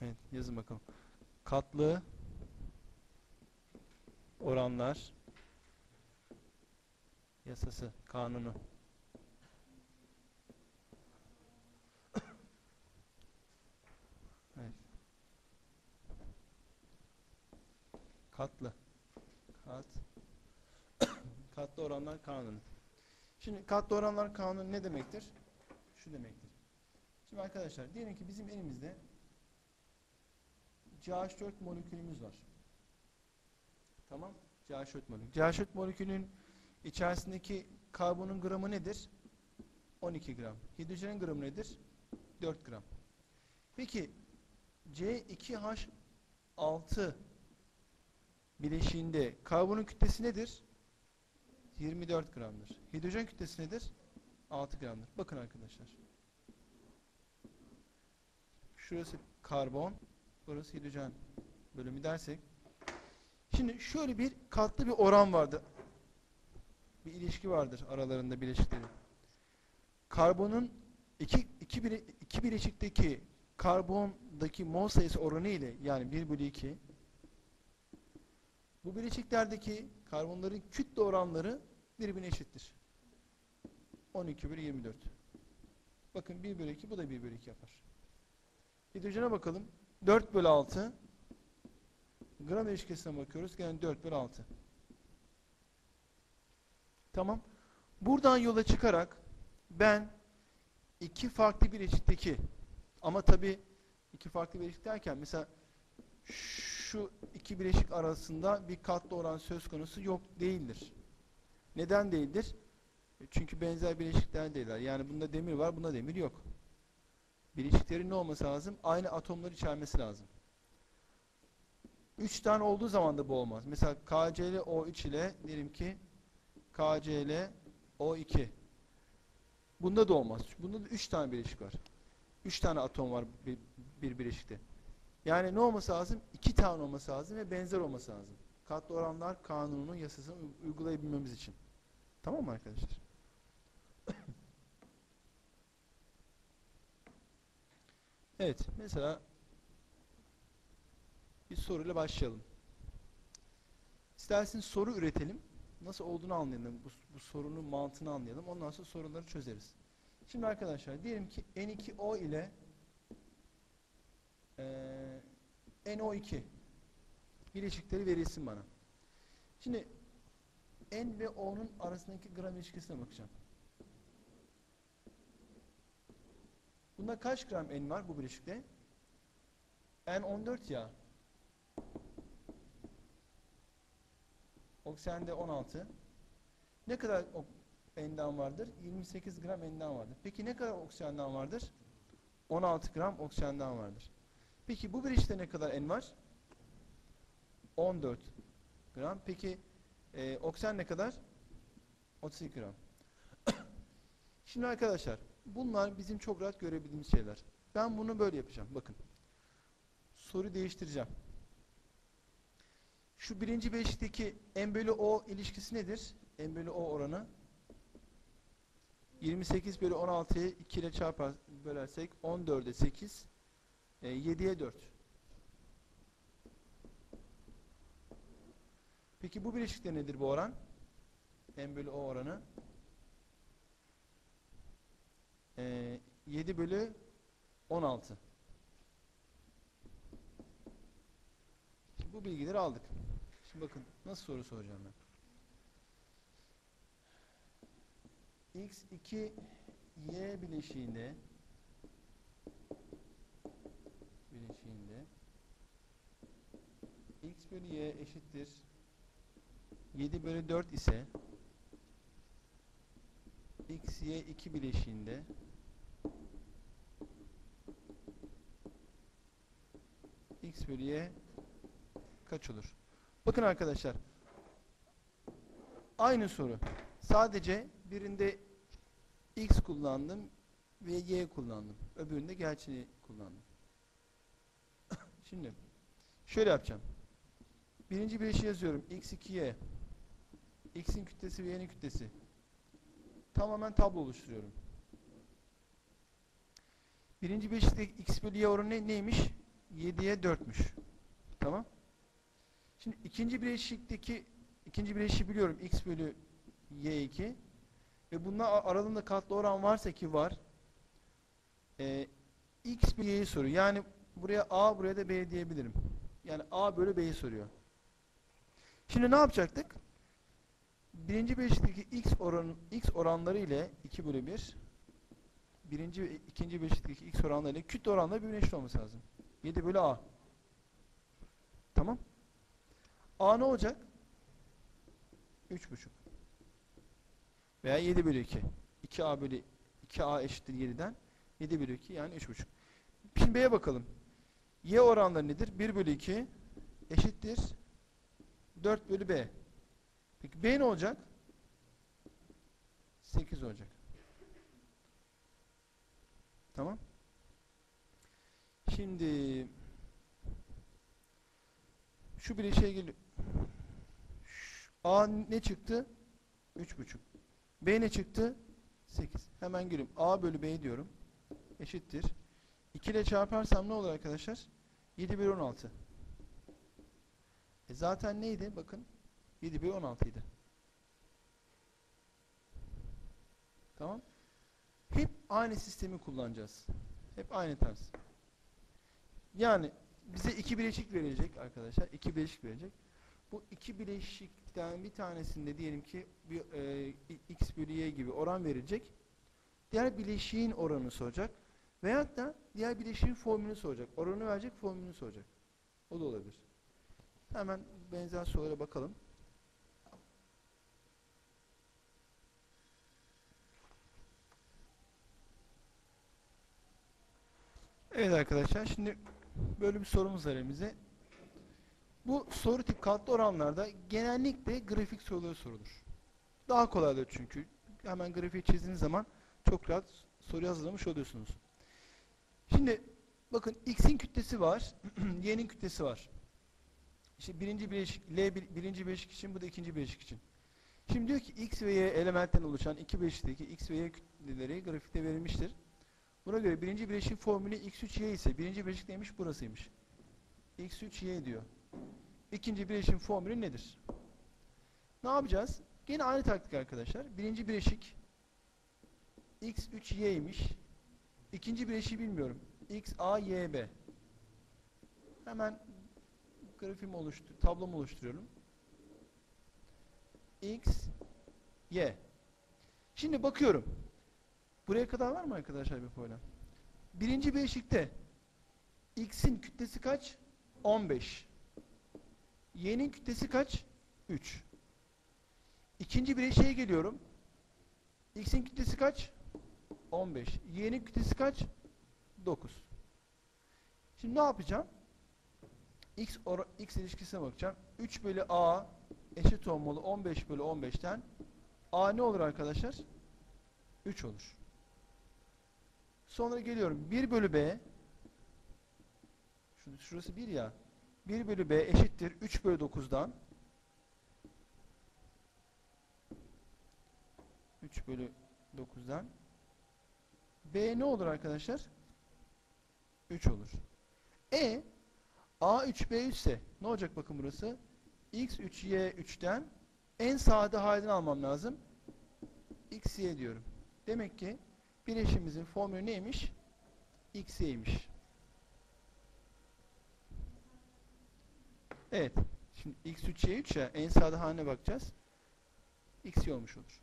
Evet yazın bakalım. Katlı oranlar yasası, kanunu. Evet. Katlı. Kat. Katlı oranlar kanunu. Şimdi katlı oranlar kanunu ne demektir? Şu demektir. Şimdi arkadaşlar diyelim ki bizim elimizde CH4 molekülümüz var. Tamam? CH4 molekülü. CH4 molekülün içerisindeki karbonun gramı nedir? 12 gram. Hidrojenin gramı nedir? 4 gram. Peki C2H6 bileşiğinde karbonun kütlesi nedir? 24 gramdır. Hidrojen kütlesi nedir? 6 gramdır. Bakın arkadaşlar. Şurası karbon, burası hidrojen bölümü dersek. Şimdi şöyle bir katlı bir oran vardır. Bir ilişki vardır aralarında bileşikleri. Karbonun iki, iki, bile, iki bileşikteki karbondaki mol sayısı oranı ile yani 1 bölü 2 bu bileşiklerdeki karbonların kütle oranları birbirine eşittir. 12 bölü 24. Bakın 1 bölü 2 bu da 1 bölü 2 yapar. Hidrojene bakalım. 4 bölü 6 gram ilişkisine bakıyoruz. Yani 4 bölü 6. Tamam. Buradan yola çıkarak ben iki farklı bileşikteki ama tabi iki farklı bileşik derken mesela şu iki bileşik arasında bir katlı oran söz konusu yok değildir. Neden değildir? Çünkü benzer bileşikler değiller. Yani bunda demir var, bunda demir yok. Bileşiklerin ne olması lazım? Aynı atomları içermesi lazım. 3 tane olduğu zaman da bu olmaz. Mesela KCl O3 ile diyelim ki KCl O2. Bunda da olmaz. Bunda da 3 tane bileşik var. 3 tane atom var bir, bir bileşikte. Yani ne olması lazım? 2 tane olması lazım ve benzer olması lazım. Katlı oranlar kanununun yasasını uygulayabilmemiz için. Tamam mı arkadaşlar? Evet, mesela bir soruyla başlayalım. İsterseniz soru üretelim. Nasıl olduğunu anlayalım. Bu, bu sorunun mantığını anlayalım. Ondan sonra soruları çözeriz. Şimdi arkadaşlar diyelim ki N2O ile e, NO2 bileşikleri verilsin bana. Şimdi N ve O'nun arasındaki gram ilişkisine bakacağım. Bunda kaç gram N var bu bileşikte? N 14 ya. Oksijende 16. Ne kadar N'den vardır? 28 gram N'den vardır. Peki ne kadar oksijenden vardır? 16 gram oksijenden vardır. Peki bu bileşikte ne kadar N var? 14 gram. Peki e, oksijen ne kadar? 32 gram. Şimdi arkadaşlar bunlar bizim çok rahat görebildiğimiz şeyler. Ben bunu böyle yapacağım. Bakın. Soru değiştireceğim. Şu birinci beşikteki M bölü O ilişkisi nedir? M bölü O oranı 28 bölü 16'yı 2 ile çarpar bölersek 14'e 8 e, 7'ye 4. Peki bu bileşikte nedir bu oran? M bölü O oranı. E, 7 bölü 16. Şimdi bu bilgileri aldık. Şimdi bakın nasıl soru soracağım ben. X2 Y bileşiğinde bileşiğinde X bölü Y eşittir 7 bölü 4 ise X, Y 2 bileşiğinde X bölü Y kaç olur? Bakın arkadaşlar aynı soru. Sadece birinde X kullandım ve Y kullandım. Öbüründe gerçeği kullandım. Şimdi şöyle yapacağım. Birinci bileşiği yazıyorum. X2Y X'in kütlesi ve Y'nin kütlesi. Tamamen tablo oluşturuyorum. Birinci bileşikteki x bölü y oranı ne- neymiş? 7'ye 4'müş. Tamam. Şimdi ikinci bileşikteki ikinci bileşiği biliyorum x bölü y2 ve bunlar a- aralarında katlı oran varsa ki var e, x bölü y'yi soruyor. Yani buraya a buraya da b diyebilirim. Yani a bölü b'yi soruyor. Şimdi ne yapacaktık? Birinci bileşikteki x oran x oranları ile 2 bölü 1 birinci ve ikinci bileşikteki x oranları ile kütle oranları birbirine eşit olması lazım. 7 bölü a. Tamam. a ne olacak? 3,5 veya 7 bölü 2. 2a bölü 2a eşittir 7'den 7 bölü 2 yani 3,5. Şimdi b'ye bakalım. y oranları nedir? 1 bölü 2 eşittir 4 bölü b. Peki b ne olacak? 8 olacak. Tamam. Şimdi şu bileşiğe geliyor. A ne çıktı? 3,5. B ne çıktı? 8. Hemen geliyorum. A bölü B diyorum. Eşittir. 2 ile çarparsam ne olur arkadaşlar? 7 bölü 16. E zaten neydi? Bakın. 7 bölü 16 idi. Tamam. Hep aynı sistemi kullanacağız. Hep aynı tarz. Yani bize iki bileşik verilecek arkadaşlar. iki bileşik verecek. Bu iki bileşikten bir tanesinde diyelim ki bir e, x bölü y gibi oran verilecek. Diğer bileşiğin oranını soracak. Veyahut da diğer bileşiğin formülünü soracak. Oranı verecek, formülünü soracak. O da olabilir. Hemen benzer sorulara bakalım. Evet arkadaşlar şimdi böyle bir sorumuz var elimizde. Bu soru tip katlı oranlarda genellikle grafik soruları sorulur. Daha kolaydır çünkü. Hemen grafiği çizdiğiniz zaman çok rahat soru hazırlamış oluyorsunuz. Şimdi bakın x'in kütlesi var, y'nin kütlesi var. İşte birinci bileşik, L bir, birinci bileşik için, bu da ikinci bileşik için. Şimdi diyor ki x ve y elementten oluşan iki bileşikteki x ve y kütleleri grafikte verilmiştir. Buna göre birinci bileşik formülü x3y ise birinci bileşik neymiş? Burasıymış. x3y diyor. İkinci bileşiğin formülü nedir? Ne yapacağız? Yine aynı taktik arkadaşlar. Birinci bileşik x3y'ymiş. İkinci bileşiği bilmiyorum. x. Hemen grafiğimi oluştur, tablomu oluşturuyorum. x y. Şimdi bakıyorum. Buraya kadar var mı arkadaşlar bir problem? Birinci bileşikte x'in kütlesi kaç? 15. Y'nin kütlesi kaç? 3. İkinci bileşiğe geliyorum. X'in kütlesi kaç? 15. Y'nin kütlesi kaç? 9. Şimdi ne yapacağım? X, ora- X ilişkisine bakacağım. 3 bölü A eşit olmalı 15 bölü 15'ten. A ne olur arkadaşlar? 3 olur. Sonra geliyorum. 1 bölü B Şurası, şurası 1 ya. 1 bölü B eşittir 3 bölü 9'dan 3 bölü 9'dan B ne olur arkadaşlar? 3 olur. E A 3 B 3 ise ne olacak bakın burası? X 3 Y 3'ten en sade halini almam lazım. X Y diyorum. Demek ki bileşimimizin formülü neymiş? X Y'ymiş. Evet. Şimdi x3 y3 ya en sade haline bakacağız. x olmuş olur.